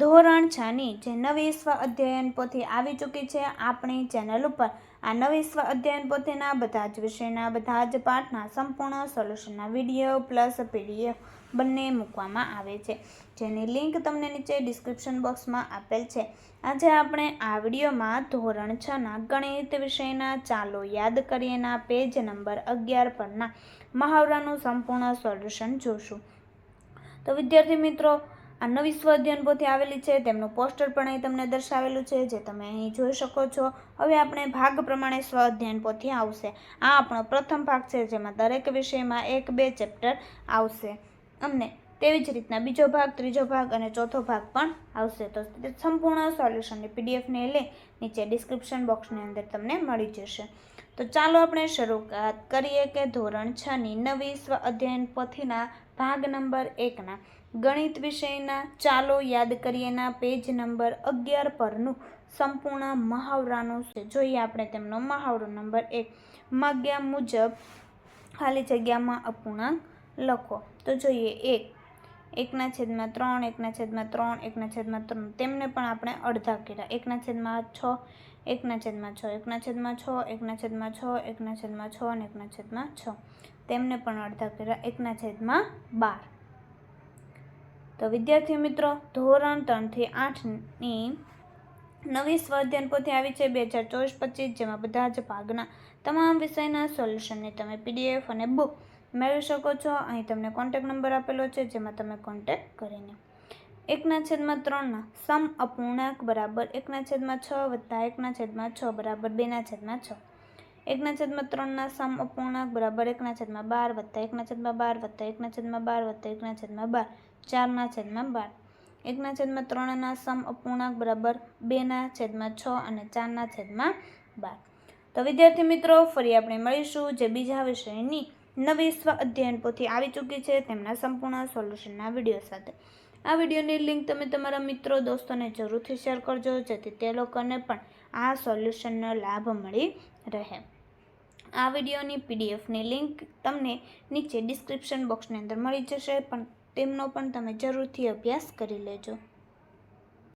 ધોરણ છની જે નવી સ્વ અધ્યયન પોથી આવી ચૂકી છે, આપણી ચેનલ ઉપર. આ નવી સ્વ અધ્યયન પોથીના બધા જ વિષયના, બધા જ પાઠના સંપૂર્ણ સોલ્યુશનના વીડિયો પ્લસ પીડીએફ બંને મૂકવામાં આવે છે. જેની લિંક તમને નીચે ડિસ્ક્રિપ્શન બોક્સમાં આપેલ છે. આજે આપણે આ વિડીયોમાં ધોરણ છના ગણિત વિષયના ચાલો યાદ કરીએના પેજ નંબર અગિયાર પરના મહાવરાનું સંપૂર્ણ સોલ્યુશન જોશું. તો વિદ્યાર્થી મિત્રો આ નવી સ્વ અધ્યયન આવેલી છે, તેમનું પોસ્ટર પણ અહીં તમને દર્શાવેલું છે, જે તમે અહીં જોઈ શકો છો. હવે આપણે ભાગ પ્રમાણે સ્વ અધ્યયન પોથી આવશે. આ આપણો પ્રથમ ભાગ છે, જેમાં દરેક વિષયમાં એક બે ચેપ્ટર આવશે. અમને તેવી જ રીતના બીજો ભાગ, ત્રીજો ભાગ અને ચોથો ભાગ પણ આવશે. તો તે સંપૂર્ણ સોલ્યુશનની પીડીએફને લે નીચે ડિસ્ક્રિપ્શન બોક્સની અંદર તમને મળી જશે. તો ચાલો આપણે શરૂઆત કરીએ કે ધોરણ છની નવી સ્વ અધ્યયન પોથીના ભાગ નંબર એકના ગણિત વિષયના ચાલો યાદ કરીએના પેજ નંબર અગિયાર પરનું સંપૂર્ણ મહાવરાનું છે. જોઈએ આપણે તેમનો મહાવરો નંબર એક માગ્યા મુજબ, ખાલી જગ્યામાં અપૂર્ણાંક લખો. તો જોઈએ, એક એકના છેદમાં ત્રણ એકના છેદમાં ત્રણ એકના છેદમાં ત્રણ તેમને પણ આપણે અડધા કર્યા એકના છેદમાં છ એકના છેદમાં છ એકના છેદમાં છ એકના છેદમાં છ એકના છેદમાં છ અને એકના છેદમાં છ તેમને પણ અડધા કર્યા એકના છેદમાં બાર તો વિદ્યાર્થી મિત્રો ધોરણ ત્રણથી આઠની નવી સ્વાધ્યાન પોથી આવી છે બે હજાર ચોવીસ પચીસ જેમાં બધા જ ભાગના તમામ વિષયના સોલ્યુશનની તમે પીડીએફ અને બુક મેળવી શકો છો. અહીં તમને કોન્ટેક નંબર આપેલો છે, જેમાં તમે કોન્ટેક કરીને એકના છેદમાં ત્રણના સમ અપૂર્ણાંક બરાબર એકના છેદમાં છ વત્તા એકના છેદમાં છ બરાબર બેના છેદમાં છ. એકના છેદમાં ત્રણના સમ અપૂર્ણાંક બરાબર એકના છેદમાં બાર વત્તા એકના છેદમાં બાર વત્તા એકના છેદમાં બાર વત્તા એકના છેદમાં બાર. ચારના છેદમાં બાર. એકના છેદમાં ત્રણના સમ અપૂર્ણાંક બરાબર બેના છેદમાં છ અને ચારના છેદમાં બાર. તો વિદ્યાર્થી મિત્રો, ફરી આપણે મળીશું જે બીજા વિષયની નવી સ્વ અધ્યયન પોથી આવી ચૂકી છે તેમના સંપૂર્ણ સોલ્યુશનના વીડિયો સાથે. આ વિડીયોની લિંક તમે તમારા મિત્રો, દોસ્તોને જરૂરથી શેર કરજો, જેથી તે લોકોને પણ આ સોલ્યુશનનો લાભ મળી રહે. આ વિડીયોની પીડીએફની લિંક તમને નીચે ડિસ્ક્રિપ્શન બોક્સની અંદર મળી જશે, પણ તેમનો પણ તમે જરૂરથી અભ્યાસ કરી લેજો.